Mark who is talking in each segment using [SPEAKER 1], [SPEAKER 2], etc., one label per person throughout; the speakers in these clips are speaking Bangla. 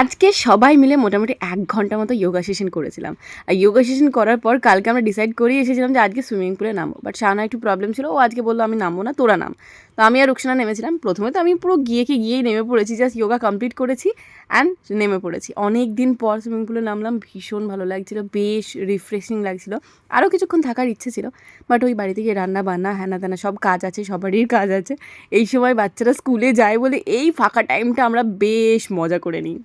[SPEAKER 1] আজকে সবাই মিলে মোটামুটি এক ঘণ্টা মতো যোগা সেশন করেছিলাম। আর যোগা সেশন করার পর কালকে আমরা ডিসাইড করেই এসেছিলাম যে আজকে সুইমিং পুলে নামবো। বাট শাহানা একটু প্রবলেম ছিল, ও আজকে বলল, আমি নামবো না, তোরা নাম। তো আমি আর রুকসানা নেমেছিলাম। প্রথমে তো আমি পুরো গিয়ে কি গিয়েই নেমে পড়েছি জাস্ট যোগা কমপ্লিট করেছি অ্যান্ড নেমে পড়েছি। অনেক দিন পর সুইমিং পুলে নামলাম, ভীষণ ভালো লাগছিল, বেশ রিফ্রেশিং লাগছিল। আরও কিছুক্ষণ থাকার ইচ্ছে ছিল বাট ওই বাড়ি থেকে রান্না বান্না, হ্যানা ত্যানা সব কাজ আছে, সবারই কাজ আছে। এই সময় বাচ্চারা স্কুলে যায় বলে এই ফাঁকা টাইমটা আমরা বেশ মজা করে নিই।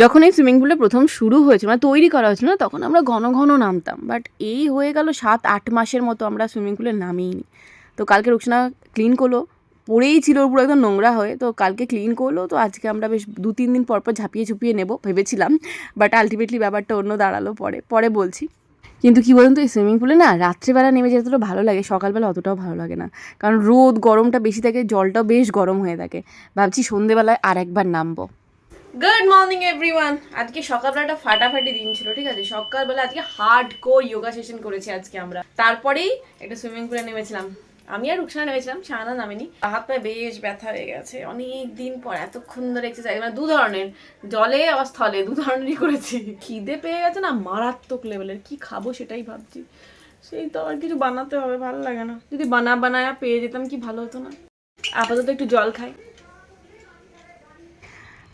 [SPEAKER 1] যখন এই সুইমিং পুলে প্রথম শুরু হয়েছিল মানে তৈরি করা হয়েছিল না তখন আমরা ঘন ঘন নামতাম। বাট এই হয়ে গেল সাত, আট মাসের মতো আমরা সুইমিং পুলে নামিনি তো কালকে রুকসানা ক্লিন করল, পড়েই ছিল পুরো একদম নোংরা হয়ে। তো কালকে ক্লিন করল, তো আজকে আমরা বেশ দু তিন দিন পর ঝাঁপিয়ে ঝুপিয়ে নেব ভেবেছিলাম। বাট আলটিমেটলি ব্যাপারটা অন্য দাঁড়াল পরে পরে বলছি। কিন্তু কী বলুন তো, এই সুইমিং পুলে না রাত্রেবেলা নেমে যেতে ভালো লাগে, সকালবেলা অতটাও ভালো লাগে না। কারণ রোদ, গরমটা বেশি থাকে, জলটাও বেশ গরম হয়ে থাকে। ভাবছি সন্ধেবেলায় আর একবার নামবো। গুড মর্নিং এভরিওয়ান আজকে সকালবেলাটা ফাটাফাটি দিন ছিল, ঠিক আছে? সকালবেলা আজকে হার্ড কোর যোগা সেশন করেছি আজকে আমরা। তারপরেই একটা সুইমিং পুলে নেমেছিলাম। আমি আর রুকসানা নেমেছিলাম শাহানা নামেনি। হাত পায়ে বেশ ব্যথা হয়ে গেছে। অনেক দিন পর এতক্ষণ ধরে এক্সারসাইজ মানে দু ধরনের। জলে আবার স্থলে দু ধরনেরই করেছি। খিদে পেয়ে গেছে না, মারাত্মক লেভেলের কি খাব সেটাই ভাবছি। সেই তো আর কিছু বানাতে হবে, ভালো লাগে না। যদি বানা বানায়া পেয়ে যেতাম কি ভালো হতো না? আপাতত একটু জল খাই।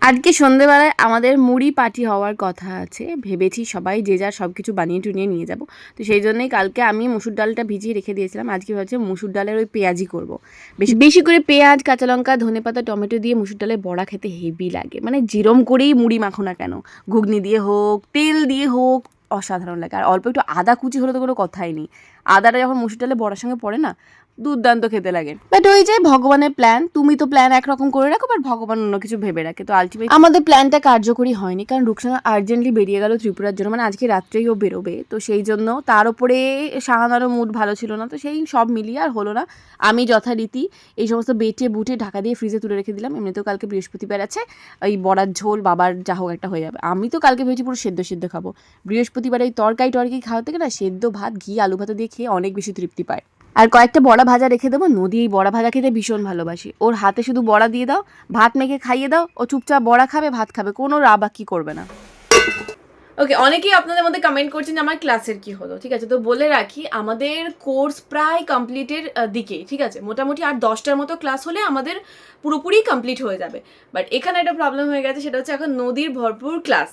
[SPEAKER 1] আজকে সন্ধেবেলায় আমাদের মুড়ি পার্টি হওয়ার কথা আছে। ভেবেছি সবাই যে যার সব কিছু বানিয়ে টুনিয়ে নিয়ে যাব। তো সেই জন্যই কালকে আমি মুসুর ডালটা ভিজিয়ে রেখে দিয়েছিলাম। আজকে ভাবছি মুসুর ডালের ওই পেঁয়াজি করব। বেশি বেশি করে পেঁয়াজ, কাঁচা লঙ্কা, ধনে পাতা, টমেটো দিয়ে মুসুর ডালের বড়া খেতে হেভি লাগে। মানে জিরম করেই মুড়ি মাখো না কেন। ঘুগনি দিয়ে হোক, তেল দিয়ে হোক, অসাধারণ লাগে। আর অল্প একটু আদা কুচি হলে তো কোনো কথাই নেই। আদাটা যখন মুসুর ডালে বড়ার সঙ্গে পড়ে না, দুর্দান্ত খেতে লাগে। বাট ওই যে ভগবানের প্ল্যান তুমি তো প্ল্যান একরকম করে রাখো বাট ভগবান অন্য কিছু ভেবে রাখে। তো আলটিমেট আমাদের প্ল্যানটা কার্যকরী হয়নি, কারণ রুকসানা আর্জেন্টলি বেরিয়ে গেল ত্রিপুরার জন্য মানে আজকে রাত্রেই ও বেরোবে। তো সেই জন্য তার উপরে শাহানারও মুড ভালো ছিল না, তো সেই সব মিলিয়ে আর হলো না। আমি যথারীতি এই সমস্ত বেটে বুটে ঢাকা দিয়ে ফ্রিজে তুলে রেখে দিলাম, এমনিতেও কালকে বৃহস্পতিবার আছে। ওই বড়ার ঝোল, বাবার যা হোক একটা হয়ে যাবে। আমি তো কালকে ভেবেছি পুরো সেদ্ধ সেদ্ধ খাব। বৃহস্পতিবার এই তরকারি টরকারি খাওয়া থেকে না, সেদ্ধ ভাত, ঘি আলু ভাত দিয়ে খেয়ে অনেক বেশি তৃপ্তি পায়। আর কয়েকটা বড়া ভাজা রেখে দেবো, নদী এই বড়া ভাজা খেতে ভীষণ ভালোবাসি। ওর হাতে শুধু বড়া দিয়ে দাও, ভাত মেখে খাইয়ে দাও, ও চুপচাপ বড়া খাবে, ভাত খাবে, কোনো রাবাকি করবে না। ওকে অনেকেই আপনাদের মধ্যে কমেন্ট করছেন যে আমার ক্লাসের কি হলো, ঠিক আছে? তো বলে রাখি, আমাদের কোর্স প্রায় কমপ্লিটের দিকেই, ঠিক আছে? মোটামুটি আর দশটার মতো ক্লাস হলে আমাদের পুরোপুরি কমপ্লিট হয়ে যাবে। বাট এখানে একটা প্রবলেম হয়ে গেছে, সেটা হচ্ছে এখন নদীর ভরপুর ক্লাস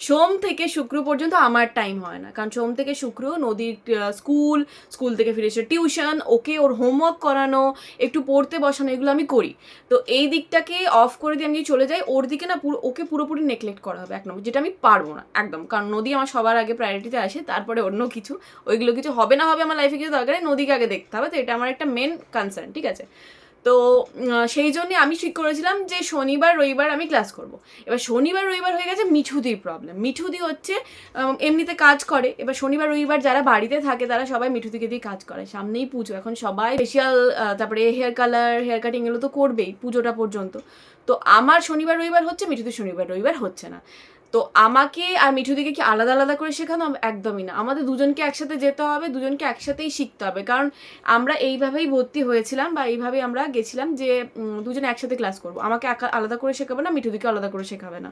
[SPEAKER 1] সোম থেকে শুক্র পর্যন্ত আমার টাইম হয় না। কারণ সোম থেকে শুক্র নদীর স্কুল স্কুল থেকে ফিরে এসে টিউশন ওকে ওর হোমওয়ার্ক করানো, একটু পড়তে বসানো, এগুলো আমি করি। তো এই দিকটাকে অফ করে দিয়ে আমি চলে যাই, ওর দিকে না পুরো, ওকে পুরোপুরি নেগলেক্ট করা হবে এক নম্বর যেটা আমি পারব না, একদম। কারণ নদী আমার সবার আগে প্রায়োরিটিতে আসে, তারপরে অন্য কিছু। ওইগুলো কিছু হবে না হবে আমার লাইফে কিছু দরকার নদীকে আগে দেখতে হবে। তো এটা আমার একটা মেন কনসার্ন ঠিক আছে? তো সেই জন্য আমি ঠিক করেছিলাম যে শনিবার, রবিবার আমি ক্লাস করব। এবার শনিবার, রবিবার হয়ে গেছে মিঠুদির প্রবলেম মিঠুদি হচ্ছে এমনিতে কাজ করে। এবার শনিবার, রবিবার যারা বাড়িতে থাকে, তারা সবাই মিঠুদিকে দিয়ে কাজ করে। সামনেই পুজো। এখন সবাই স্পেশাল তারপরে হেয়ার কালার হেয়ার কাটিং এগুলো তো করবেই পুজোটা পর্যন্ত। তো আমার শনিবার, রবিবার হচ্ছে, মিঠুদির শনিবার, রবিবার হচ্ছে না। তো আমাকে আর মিঠুদিকে কি আলাদা আলাদা করে শেখানো একদমই না। আমাদের দুজনকে একসাথে যেতে হবে, দুজনকে একসাথেই শিখতে হবে। কারণ আমরা এইভাবেই ভর্তি হয়েছিলাম বা এইভাবেই আমরা গেছিলাম যে দুজনে একসাথে ক্লাস করব। আমাকে আলাদা করে শেখাবে না, মিঠুদিকে আলাদা করে শেখাবে না।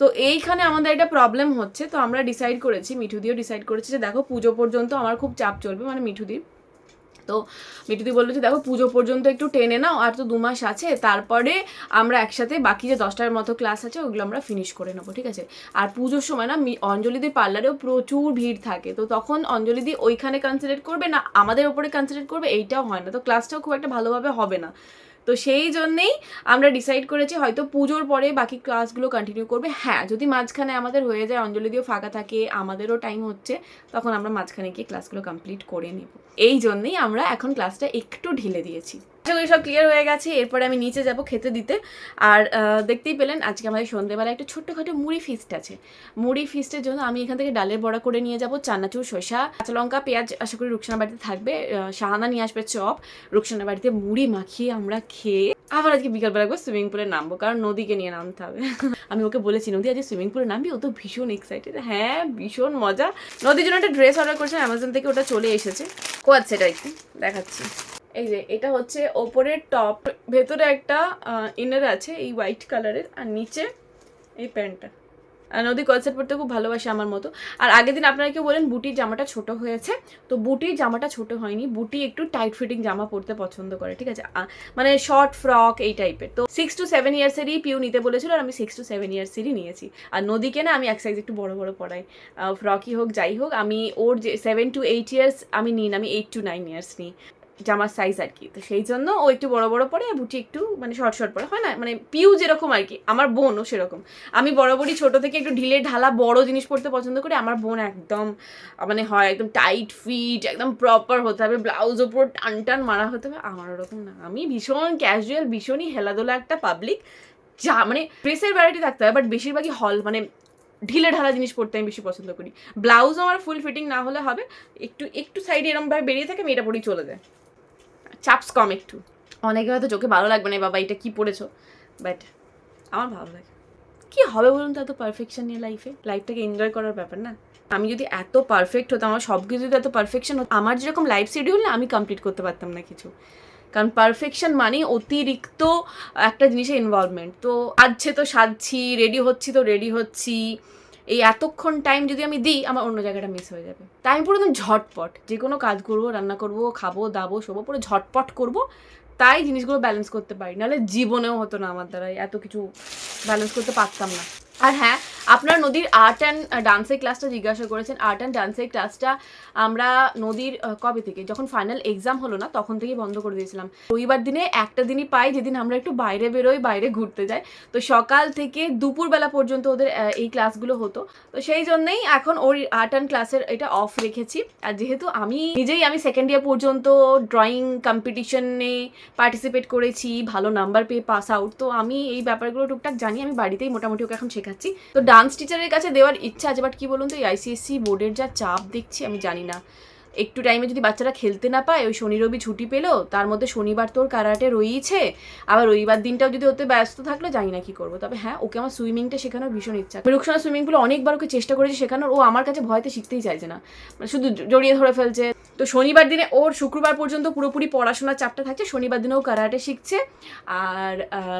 [SPEAKER 1] তো এইখানে আমাদের একটা প্রবলেম হচ্ছে। তো আমরা ডিসাইড করেছি, মিঠুদিও ডিসাইড করেছে যে, দেখো পুজো পর্যন্ত আমার খুব চাপ চলবে। মানে মিঠুদি তো বিটুদি বলল যে, দেখো, পুজো পর্যন্ত একটু টেনে নাও, আর তো দু মাস আছে, তারপরে আমরা একসাথে বাকি যে দশটার মতো ক্লাস আছে, ওগুলো আমরা ফিনিশ করে নেব, ঠিক আছে? আর পুজোর সময় না অঞ্জলিদির পার্লারেও প্রচুর ভিড় থাকে, তো তখন অঞ্জলিদি ওইখানে কনসেন্ট্রেট করবে না, আমাদের ওপরে কনসেন্ট্রেট করবে, এইটাও হয় না, তো ক্লাসটাও খুব একটা ভালোভাবে হবে না। তো সেই জন্যেই আমরা ডিসাইড করেছি হয়তো পুজোর পরে বাকি ক্লাসগুলো কন্টিনিউ করবে। হ্যাঁ যদি মাঝখানে আমাদের হয়ে যায় অঞ্জলি দিয়েও ফাঁকা থাকে, আমাদেরও টাইম হচ্ছে, তখন আমরা মাঝখানে গিয়ে ক্লাসগুলো কমপ্লিট করে নেব। এই জন্যেই আমরা এখন ক্লাসটা একটু ঢিলে দিয়েছি। আশা করি সব ক্লিয়ার হয়ে গেছে। এরপরে আমি নিচে যাব খেতে দিতে। আর দেখতেই পেলেন, আজকে আমাদের সন্ধ্যেবেলা একটা ছোট্টখাটো মুড়ি ফিস্ট আছে। মুড়ি ফিস্টের জন্য আমি এখান থেকে ডালের বড়া করে নিয়ে যাব, চানাচুর, শসা, কাঁচা লঙ্কা, পেঁয়াজ, আশা করি রুকসানা বাড়িতে থাকবে। শাহানা নিয়ে আসবে চপ। রুকসানা বাড়িতে মুড়ি মাখিয়ে আমরা খেয়ে আবার আজকে বিকালবেলা একবার সুইমিং পুলে নামবো, কারণ নদীকে নিয়ে নামতে হবে। আমি ওকে বলেছি, নদী, আজকে সুইমিং পুলে নামবি? ও তো ভীষণ এক্সাইটেড হ্যাঁ ভীষণ মজা। নদীর জন্য একটা ড্রেস অর্ডার করেছিলাম অ্যামাজন থেকে ওটা চলে এসেছে। কো আছে এটা একটু, দেখাচ্ছি। এই যে, এটা হচ্ছে ওপরের টপ ভেতরে একটা ইনার আছে, এই হোয়াইট কালারের আর নিচে এই প্যান্টটা। আর নদী কলসেট পড়তে খুব ভালোবাসে আমার মতো। আর আগের দিন আপনারা কেউ বলেন বুটির জামাটা ছোট হয়েছে, তো বুটির জামাটা ছোট হয়নি, বুটি একটু টাইট ফিটিং জামা পরতে পছন্দ করে, ঠিক আছে? মানে শর্ট ফ্রক এই টাইপের তো সিক্স টু সেভেন ইয়ার্সেরই পিউ নিতে বলেছিল আর আমি সিক্স টু সেভেন ইয়ার্সেরই নিয়েছি। আর নদীকে না আমি এক সাইজ একটু বড় বড় পড়াই ফ্রকই হোক, যাই হোক, আমি ওর যে সেভেন টু এইট ইয়ার্স আমি নিই না, আমি এইট টু নাইন ইয়ার্স নিই। জামার সাইজ আর কি। তো সেই জন্য ও একটু বড় বড় পরে বুটি একটু মানে শর্ট শর্ট পরে। হয় না? মানে পিউ যেরকম আর কি। আমার বোনও সেরকম। আমি বরাবরই ছোট থেকে একটু ঢিলে ঢালা বড় জিনিস পরতে পছন্দ করি। আমার বোন একদম মানে হয় একদম টাইট ফিট একদম প্রপার হতে হবে। ব্লাউজ ওপর টান টান মারা হতে হবে। আমার ওরকম না। আমি ভীষণ ক্যাজুয়াল ভীষণই হেলাদোলা একটা পাবলিক যা মানে ড্রেসের ভ্যারাইটি থাকতে হয় বাট বেশিরভাগই হল মানে ঢিলে ঢালা জিনিস পরতে আমি বেশি পছন্দ করি। ব্লাউজ আমার ফুল ফিটিং না হলে হবে। একটু একটু সাইডে এরমভাবে বেরিয়ে থাকে আমি এটা পরেই চলে যায়। চাপস কম একটু। অনেকে হয়তো চোখে ভালো লাগবে না বাবা, এটা কি পড়েছো? বাট আমার ভালো লাগে। কি হবে বলুন তো এত পারফেকশন নিয়ে লাইফে লাইফটাকে এনজয় করার ব্যাপার না। আমি যদি এত পারফেক্ট হতাম, আমার সব কিছু যদি এত পারফেকশন হতো, আমার যেরকম লাইফ শিডিউল না, আমি কমপ্লিট করতে পারতাম না কিছু। কারণ পারফেকশন মানে অতিরিক্ত একটা জিনিসের ইনভলভমেন্ট তো আজছে তো সাজছি রেডি হচ্ছি তো রেডি হচ্ছি। এই এতক্ষণ টাইম যদি আমি দিই, আমার অন্য জায়গাটা মিস হয়ে যাবে। তাই আমি পুরো একদম ঝটপট, যে কোনো কাজ করব, রান্না করব, খাব, দাবো, শোবো, পুরো ঝটপট করব, তাই জিনিসগুলো ব্যালেন্স করতে পারি। নাহলে জীবনেও হতো না আমার দ্বারা এত কিছু ব্যালেন্স করতে পারতাম না। আর হ্যাঁ আপনার নদীর আর্ট অ্যান্ড ডান্সের ক্লাসটা জিজ্ঞাসা করেছেন। আর্ট অ্যান্ড ডান্সের ক্লাসটা আমরা নদীর কবে থেকে? যখন ফাইনাল এক্সাম হলো না, তখন থেকেই বন্ধ করে দিয়েছিলাম। রবিবার দিনে একটা দিনই পাই যেদিন আমরা একটু বাইরে বেরোই, বাইরে ঘুরতে যাই। তো সকাল থেকে দুপুরবেলা পর্যন্ত ওদের এই ক্লাসগুলো হতো। তো সেই জন্যই এখন ওর আর্ট অ্যান্ড ক্লাসের এটা অফ রেখেছি। আর যেহেতু আমি নিজেই আমি সেকেন্ড ইয়ার পর্যন্ত ড্রয়িং কম্পিটিশনে পার্টিসিপেট করেছি, ভালো নাম্বার পেয়ে পাস আউট তো আমি এই ব্যাপারগুলো টুকটাক জানি। আমি বাড়িতেই মোটামুটি ওকে এখন শেখাচ্ছি তো ডান্স টিচারের কাছে দেওয়ার ইচ্ছা আছে বাট কি বলুন তো, এই আইসিএসসি বোর্ডের যা চাপ দেখছি, আমি জানি না। একটু টাইমে যদি বাচ্চারা খেলতে না পায়, ওই শনি রবি ছুটি পেল, তার মধ্যে শনিবার তোর কারাটে রয়েছে আবার রবিবার দিনটাও যদি ওতে ব্যস্ত থাকল, জানি না কি করব। তবে হ্যাঁ ওকে আমার সুইমিংটা শেখানোর ভীষণ ইচ্ছা। রুকসানা সুইমিং পুলে অনেকবার ওকে চেষ্টা করেছি শেখানোর, ও আমার কাছে ভয়তে শিখতেই চাইছে না। মানে শুধু জড়িয়ে ধরে ফেলছে। তো শনিবার দিনে ওর শুক্রবার পর্যন্ত পুরোপুরি পড়াশোনার চাপটা থাকছে, শনিবার দিনে ও কারাটে শিখছে, আর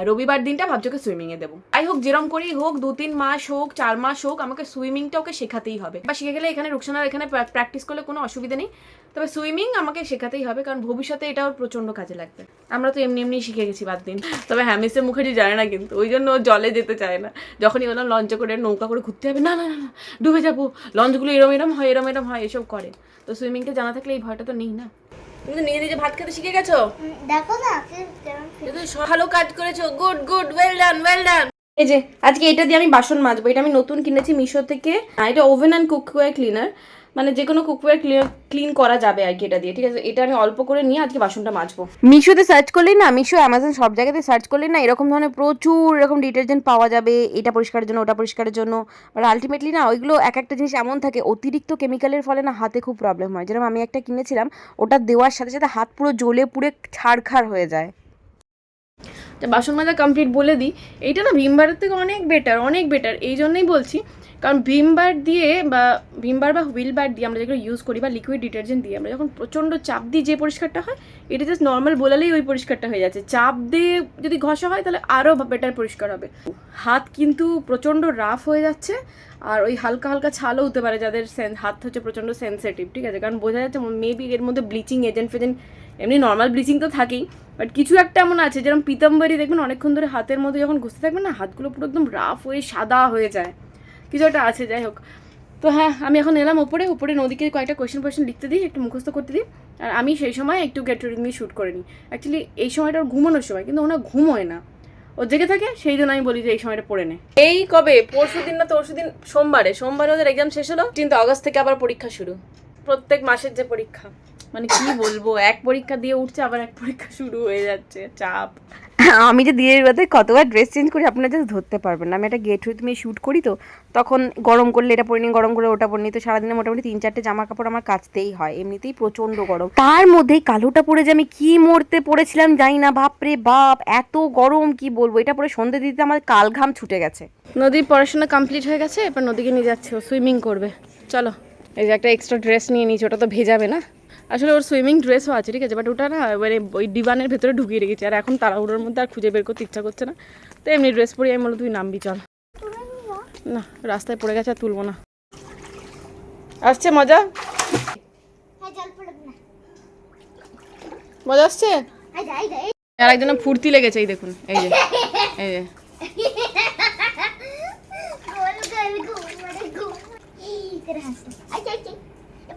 [SPEAKER 1] রবিবার দিনটা ভাবছি ওকে সুইমিংয়ে দেবো। যাই হোক, যেরম করেই হোক, দু তিন মাস হোক, চার মাস হোক, আমাকে সুইমিংটা ওকে শেখাতেই হবে। বা শিখে গেলে এখানে রুকসানার এখানে প্র্যাকটিস করলে কোনো অসুবিধা নেই। তবে সুইমিং আমাকে শেখাতেই হবে কারণ ভবিষ্যতে এটা ওর প্রচণ্ড কাজে লাগবে। আমরা তো এমনি এমনি শিখে গেছি বাদ দিন। তবে হ্যাঁ মিসে মুখার্জি জানে না কিন্তু ওই জন্য জলে যেতে চায় না। যখনই ওনার লঞ্চে করে নৌকা করে ঘুরতে হবে না না না ডুবে যাব। লঞ্চগুলো এরম এরম হয় এরম এরম হয় এসব করে। তো সুইমিংটা জানা থাকলে এই ভয়টা তো নেই না? তুমি তো নিজে নিজে ভাত খেতে শিখে গেছো?
[SPEAKER 2] দেখো না কে কেমন
[SPEAKER 1] এ তো সব ভালো কাজ করেছ। Good good well done well done এই যে আজকে এটা দিয়ে আমি বাসন মাজবো। এটা আমি নতুন কিনেছি মিশো থেকে। এটা ওভেন অ্যান্ড কুকওয়্যার ক্লিনার। মানে যে কোনো কুকওয়্যার ক্লিন করা যাবে আর কি এটা দিয়ে ঠিক আছে? এটা আমি অল্প করে নিয়ে আজকে বাসনটা মাজবো। মিশোতে সার্চ করলেই না মিশো অ্যামাজন সব জায়গাতে সার্চ করলেই না এরকম ধরনের প্রচুর এরকম ডিটারজেন্ট পাওয়া যাবে এটা পরিষ্কারের জন্য ওটা পরিষ্কারের জন্য। বাট আলটিমেটলি না ওইগুলো এক একটা জিনিস এমন থাকে অতিরিক্ত কেমিক্যালের ফলে না হাতে খুব প্রবলেম হয়। যেরকম আমি একটা কিনেছিলাম ওটা দেওয়ার সাথে সাথে হাত পুরো জ্বলে পুড়ে ছাড়খাড় হয়ে যায়। তো বাসন মাজা কমপ্লিট বলে দিই এইটা না ভীমবারের থেকে অনেক বেটার অনেক বেটার এই জন্যই বলছি কারণ ভীমবার দিয়ে বা ভীমবার বা বার দিয়ে আমরা যেগুলো ইউজ করি বা লিকুইড ডিটারজেন্ট দিয়ে আমরা যখন প্রচণ্ড চাপ দিই যে পরিষ্কারটা হয়, এটা জাস্ট নর্মাল বলালেই ওই পরিষ্কারটা হয়ে যাচ্ছে। চাপ দিয়ে যদি ঘষা হয় তাহলে আরও বেটার পরিষ্কার হবে। হাত কিন্তু প্রচণ্ড রাফ হয়ে যাচ্ছে আর ওই হালকা হালকা ছালও হতে পারে যাদের হাত হচ্ছে প্রচণ্ড সেন্সিটিভ ঠিক আছে? কারণ বোঝা যাচ্ছে মেবি এর মধ্যে ব্লিচিং এজেন্ট ফেজেন্ট এমনি নর্মাল ব্লিচিং তো থাকেই বাট কিছু একটা এমন আছে যেরকম পিতম্বরী দেখবেন অনেকক্ষণ ধরে হাতের মধ্যে যখন ঘুষতে থাকবেন না, হাতগুলো পুরো একদম রাফ হয়ে সাদা হয়ে যায়। কিছু একটা আছে, যাই হোক। তো হ্যাঁ আমি এখন এলাম ওপরে উপরে নদীকে কয়েকটা কোয়েশ্চেন কোয়েশ্চেন লিখতে দিই, একটু মুখস্থ করতে দিই। আর আমি সেই সময় একটু গেট রেডি নিয়ে শ্যুট করে নিই। অ্যাকচুয়ালি এই সময়টা ওর ঘুমানোর সময়, কিন্তু ওনার ঘুমোয় না। ও জেগে থাকে, সেই জন্য আমি বলি যে এই সময়টা পড়ে নে। এই কবে? পরশু দিন না তো পরশু দিন? সোমবারে। সোমবারে ওদের এক্সাম শেষ হলো, কিন্তু আগস্ট থেকে আবার পরীক্ষা শুরু। প্রত্যেক মাসের যে পরীক্ষা। মানে কি বলব? এক পরীক্ষা দিয়ে উঠছে আবার এক পরীক্ষা শুরু হয়ে যাচ্ছে। চাপ। আমি যে দিনের রাতে কতবার ড্রেস চেঞ্জ করি আপনারা জাস্ট ধরতে পারবেন না। আমি একটা গেট হয়ে তুমি শ্যুট করি তো তখন গরম করলে এটা পরে নিই গরম করে ওটা পরে নিই তো সারাদিনে মোটামুটি তিন চারটে জামা কাপড় আমার কাচতেই হয়। এমনিতেই প্রচণ্ড গরম। তার মধ্যেই কালোটা পরে যে আমি কি মরতে পড়েছিলাম জানি না বাপরে বাপ এত গরম কি বলব? এটা পরে সন্ধে দিতে আমার কাল ঘাম ছুটে গেছে। নদীর পড়াশোনা কমপ্লিট হয়ে গেছে এবার নদীকে নিয়ে যাচ্ছে সুইমিং করবে। চলো এই যে একটা এক্সট্রা ড্রেস নিয়ে নিয়েছি ওটা তো ভেজাবে না। আসলে ওর সুইমিং ড্রেসও আছে ঠিক আছে? বাট ওটা না মানে ওই ডিবানের ভেতরে ঢুকিয়ে রেখেছি। আর এখন তাড়াহুড়োর মধ্যে আর খুঁজে বের করতে ইচ্ছা করছে না। তো এমনি ড্রেস পরে আমি বলো তুই নামবি চল। না রাস্তায় পড়ে গেছে আর তুলবো না। আসছে মজা? মজা আসছে? আর একজনের ফুর্তি লেগেছে এই দেখুন এই যে এই যে
[SPEAKER 2] গোল গোল গোল মানে গোল এই করে হাসি আই যাই যাই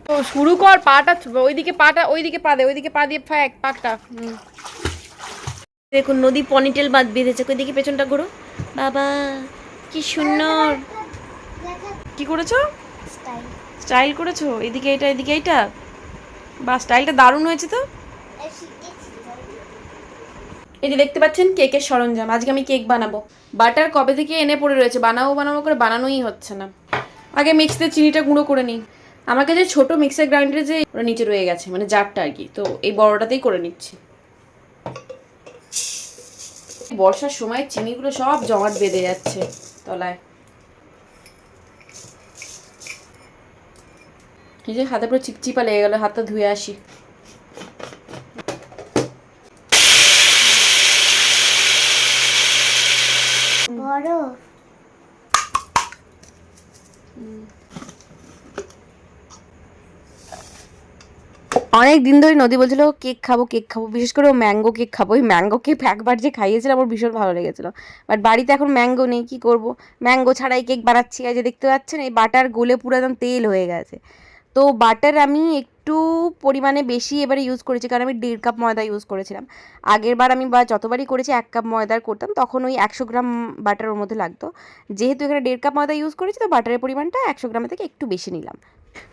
[SPEAKER 1] তো শুরু কর পাটা ওইদিকে পাটা ওইদিকে পা দে ওইদিকে পা দিয়ে ফ্যাক পাকটা দেখুন নদী পনিটেল বাদ বেঁধেছে। ওইদিকে পেছনটা ঘোরো। বাবা কি সুন্দর। কি করেছ?
[SPEAKER 2] স্টাইল।
[SPEAKER 1] স্টাইল করেছ? এদিকে এটা এদিকে এইটা? বা স্টাইলটা দারুণ হয়েছে তো।
[SPEAKER 2] এই
[SPEAKER 1] এই যে দেখতে পাচ্ছেন কেকের সরঞ্জাম। আজকে আমি কেক বানাবো। বাটার কবে থেকে এনে পড়ে রয়েছে? বানাবো বানাবো করে বানানোই হচ্ছে না। আগে মিক্সিতে চিনিটা গুঁড়ো করে নিই। আমার কাছে ছোট মিক্সার গ্রাইন্ডারে যে ওটা নিচে রয়ে গেছে মানে জারটা আর কি তো এই বড়টাতেই করে নিচ্ছি। বর্ষার সময় চিনিগুলো সব জমাট বেঁধে যাচ্ছে তলায়। এই যে হাতে পুরো চিপচিপা লেগে গেল হাতটা ধুয়ে আসি।
[SPEAKER 2] বড়
[SPEAKER 1] অনেক দিন ধরে নদী বলছিল, কেক খাব কেক খাব। বিশেষ করে ও ম্যাঙ্গো কেক খাব। ওই ম্যাঙ্গো কেক একবার যে খাইয়েছিল, আমার ভীষণ ভালো লেগেছিল। বাট বাড়িতে এখন ম্যাঙ্গো নেই, কি করব? ম্যাঙ্গো ছাড়াই কেক বানাচ্ছি, এই যে দেখতে পাচ্ছেন, এই বাটার গোলে পুরো একদম তেল হয়ে গেছে। তো বাটার আমি একটু পরিমাণে বেশি এবারে ইউজ করেছি, কারণ আমি দেড় কাপ ময়দা ইউজ করেছিলাম। আগের বার আমি বা যতবারই করেছি, এক কাপ ময়দার করতাম, তখন ওই একশো গ্রাম বাটার ওর মধ্যে লাগতো। যেহেতু এখানে দেড় কাপ ময়দা ইউজ করেছি, তো বাটারের পরিমাণটা একশো গ্রামের থেকে একটু বেশি নিলাম।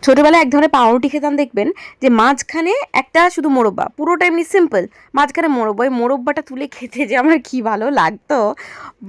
[SPEAKER 1] ছোটোবেলায় এক ধরনের পাউরুটি খেতাম, দেখবেন, যে মাঝখানে একটা শুধু মোরব্বা, পুরোটা এমনি সিম্পল মাঝখানে মোরব্বা, ওই মোরব্বাটা তুলে খেতে যে আমার কি ভালো লাগতো।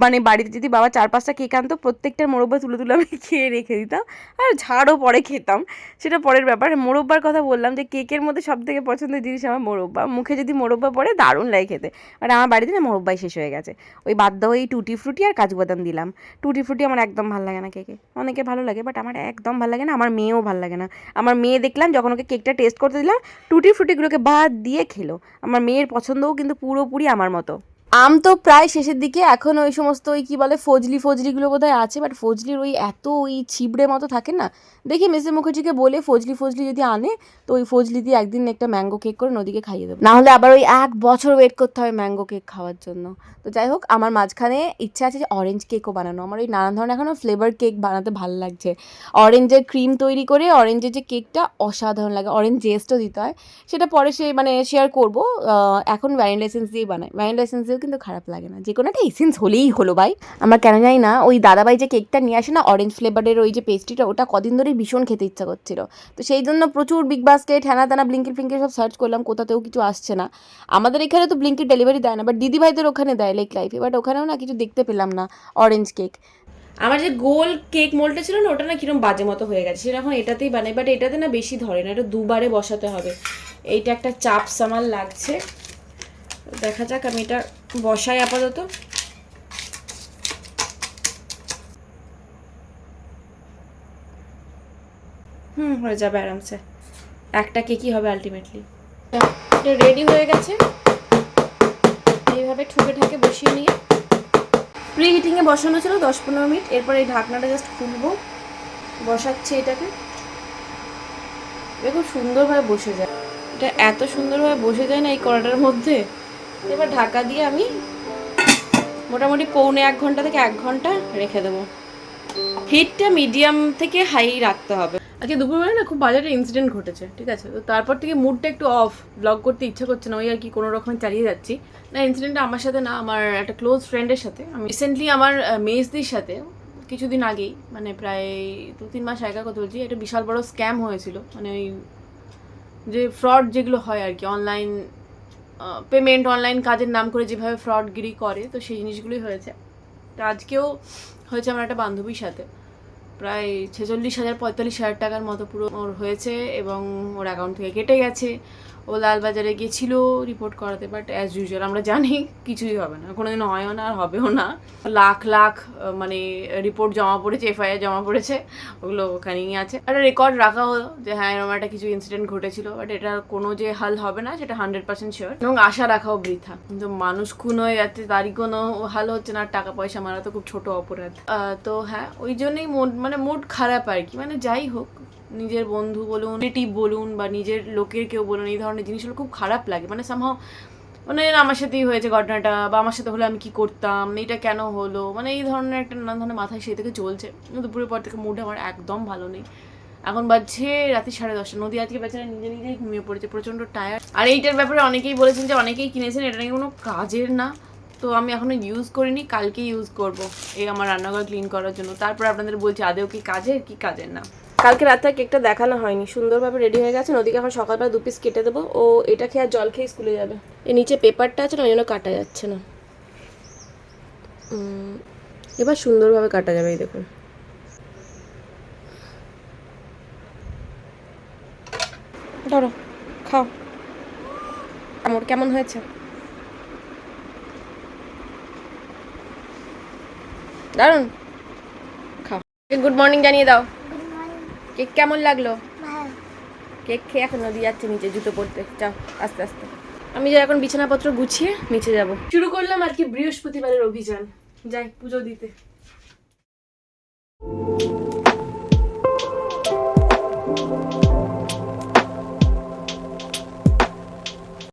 [SPEAKER 1] মানে বাড়িতে যদি বাবা চার পাঁচটা কেক আনতো প্রত্যেকটার মোরব্বা তুলে তুলে আমি খেয়ে রেখে দিতাম আর ঝাড়ও পরে খেতাম। সেটা পরের ব্যাপার। মোরব্বার কথা বললাম যে কেকের মধ্যে সব থেকে পছন্দের জিনিস আমার মোরব্বা। মুখে যদি মোরব্বা পড়ে, দারুণ লাগে খেতে। আর আমার বাড়িতে না মোরব্বাই শেষ হয়ে গেছে। ওই দাও এই টুটি ফ্রুটি আর কাজু বাদাম দিলাম। টুটি ফ্রুটি আমার একদম ভালো লাগে না কেকে। অনেকে ভালো লাগে, বাট আমার একদম ভালো লাগে না। আমার মেয়েও ভালো লাগে না। আমার মেয়ে দেখলাম যখন ওকে কেকটা টেস্ট করতে দিলাম টুটি ফ্রুটিগুলোকে বাদ দিয়ে খেলো। আমার মেয়ের পছন্দও কিন্তু পুরোপুরি আমার মতো। আম তো প্রায় শেষের দিকে, এখন ওই সমস্ত ওই কী বলে ফজলি ফজলিগুলো বোধহয় আছে বাট ফজলির ওই এত ওই ছিবড়ে মতো থাকে না। দেখি মিসেস মুখার্জিকে বলে ফজলি ফজলি যদি আনে, তো ওই ফজলি দিয়ে একদিন একটা ম্যাঙ্গো কেক করে নদীকে খাইয়ে দেবো। নাহলে আবার ওই এক বছর ওয়েট করতে হবে ম্যাঙ্গো কেক খাওয়ার জন্য। তো যাই হোক, আমার মাঝখানে ইচ্ছা আছে যে অরেঞ্জ কেকও বানানো। আমার ওই নানান ধরনের এখনও ফ্লেভার কেক বানাতে ভালো লাগছে। অরেঞ্জের ক্রিম তৈরি করে অরেঞ্জের যে কেকটা অসাধারণ লাগে অরেঞ্জ জেস্টও দিতে হয়। সেটা পরে সে মানে শেয়ার করব। এখন ভ্যানিলা এসেন্স দিয়েই বানায় ভ্যানিলা এসেন্স দিয়েও কিন্তু খারাপ লাগে না। যে কোনো একটা এসেন্স হলেই হলো ভাই। আমার কেন জানি না, ওই দাদাভাই যে কেকটা নিয়ে আসে না অরেঞ্জ ফ্লেভারের ওই যে পেস্ট্রিটা ওটা কদিন ধরেই ভীষণ খেতে ইচ্ছা করছিল। তো সেই জন্য প্রচুর বিগ বাস্কেট হ্যানা তানা ব্লিঙ্কিট ফ্লিঙ্কিট সব সার্চ করলাম, কোথাতেও কিছু আসছে না। আমাদের এখানে তো ব্লিঙ্কিট ডেলিভারি দেয় না বাট দিদিভাইদের ওখানে দেয় লেক লাইফে বাট ওখানেও না কিছু দেখতে পেলাম না অরেঞ্জ কেক আমার যে গোল কেক মোলটা ছিল না, ওটা না কিরম বাজে মতো হয়ে গেছে। এখন এটাতেই বানাই বাট এটাতে না বেশি ধরে না, এটা দুবারে বসাতে হবে। এইটা একটা চাপ সামাল লাগছে। দেখা যাক, আমি এটা বসাই আপাতত। হুম, হয়ে যাবে আরামসে। একটা কেকই হবে আলটিমেটলি এটা রেডি হয়ে গেছে। এইভাবে ঠুকে ঠাকে বসিয়ে নিয়ে। প্রি হিটিংয়ে বসানো ছিল দশ পনেরো মিনিট। এরপর এই ঢাকনাটা জাস্ট খুলবো। বসাচ্ছি এটাকে। দেখো সুন্দরভাবে বসে যায়। এটা এত সুন্দরভাবে বসে যায় না এই কড়াটার মধ্যে? এবার ঢাকা দিয়ে আমি মোটামুটি পৌনে এক ঘণ্টা থেকে এক ঘণ্টা রেখে দেবো। হিটটা মিডিয়াম থেকে হাই রাখতে হবে। আজকে দুপুরবেলা না খুব বাজারে ইনসিডেন্ট ঘটেছে, ঠিক আছে? তো তারপর থেকে মুডটা একটু অফ ব্লগ করতে ইচ্ছা করছে না, ওই আর কি কোনো রকমে চালিয়ে যাচ্ছি। না ইনসিডেন্টটা আমার সাথে না, আমার একটা ক্লোজ ফ্রেন্ডের সাথে। আমি রিসেন্টলি আমার মেজদির সাথে, কিছুদিন আগেই মানে প্রায় দু তিন মাস আগের কথা বলছি, একটা বিশাল বড় স্ক্যাম হয়েছিল। মানে ওই যে ফ্রড যেগুলো হয় আর কি অনলাইন পেমেন্ট অনলাইন কাজের নাম করে যেভাবে ফ্রডগিরি করে, তো সেই জিনিসগুলোই হয়েছে। তো আজকেও হয়েছে আমার একটা বান্ধবীর সাথে। প্রায় ছেচল্লিশ হাজার পঁয়তাল্লিশ হাজার টাকার মতো পুরো ওর হয়েছে এবং ওর অ্যাকাউন্ট থেকে কেটে গেছে। ও লালবাজারে গেছিল রিপোর্ট করাতে বাট অ্যাজ ইউজুয়াল আমরা জানি কিছুই হবে না। কোনোদিন হয়ও না আর হবেও না। লাখ লাখ মানে রিপোর্ট জমা পড়েছে এফআইআর জমা পড়েছে, ওগুলো ওখানেই আছে। একটা রেকর্ড রাখা হলো যে হ্যাঁ এরকম একটা কিছু ইনসিডেন্ট ঘটেছিল বাট এটার কোনো যে হাল হবে না, সেটা হান্ড্রেড পার্সেন্ট শিওর এবং আশা রাখাও বৃথা। কিন্তু মানুষ খুন হয়ে যাচ্ছে, তারই কোনো হাল হচ্ছে না টাকা পয়সা মারা তো খুব ছোট অপরাধ। তো হ্যাঁ ওই জন্যই মুড মানে মুড খারাপ আর কি। মানে যাই হোক নিজের বন্ধু বলুন রিলেটিভ বলুন বা নিজের লোকের কেউ বলুন, এই ধরনের জিনিসগুলো খুব খারাপ লাগে। মানে সামহাও মানে আমার সাথেই হয়েছে ঘটনাটা বা আমার সাথে হলে আমি কি করতাম, এটা কেন হলো? মানে এই ধরনের একটা নানান ধরনের মাথায় সেই থেকে চলছে। দুপুরের পর থেকে মুড আমার একদম ভালো নেই। এখন বাজছে রাতে সাড়ে দশটা। নদী আজকে বেচারা নিজে নিজেই ঘুমিয়ে পড়েছে, প্রচণ্ড টায়ার আর এইটার ব্যাপারে অনেকেই বলেছেন যে অনেকেই কিনেছেন, এটা নাকি কোনো কাজের না। তো আমি এখনও ইউজ করিনি কালকে ইউজ করব এই আমার রান্নাঘর ক্লিন করার জন্য। তারপর আপনাদের বলছি আদেও কি কাজের কি কাজের না? কালকে রাতে কেকটা দেখানো হয়নি। সুন্দরভাবে রেডি হয়ে গেছে। নদীকে এখন সকালবেলা দু পিস কেটে দেবো। ও এটা খেয়ে আর জল খেয়ে স্কুলে যাবে। এই নিচে পেপারটা আছে না ওই জন্য কাটা যাচ্ছে না। এবার সুন্দরভাবে কাটা যাবে এই দেখুন। ধরো খাও। আমার কেমন হয়েছে? দারুণ খাও। গুড মর্নিং জানিয়ে দাও। কেক কেমন লাগল? কেক খেয়ে এখন নদী যাচ্ছে নিচে জুতো পড়তে চাও আস্তে আস্তে। আমি যাই এখন বিছানাপত্র গুছিয়ে নিচে যাব। শুরু করলাম আর কি বৃহস্পতিবারের অভিযান। যাই পুজো দিতে।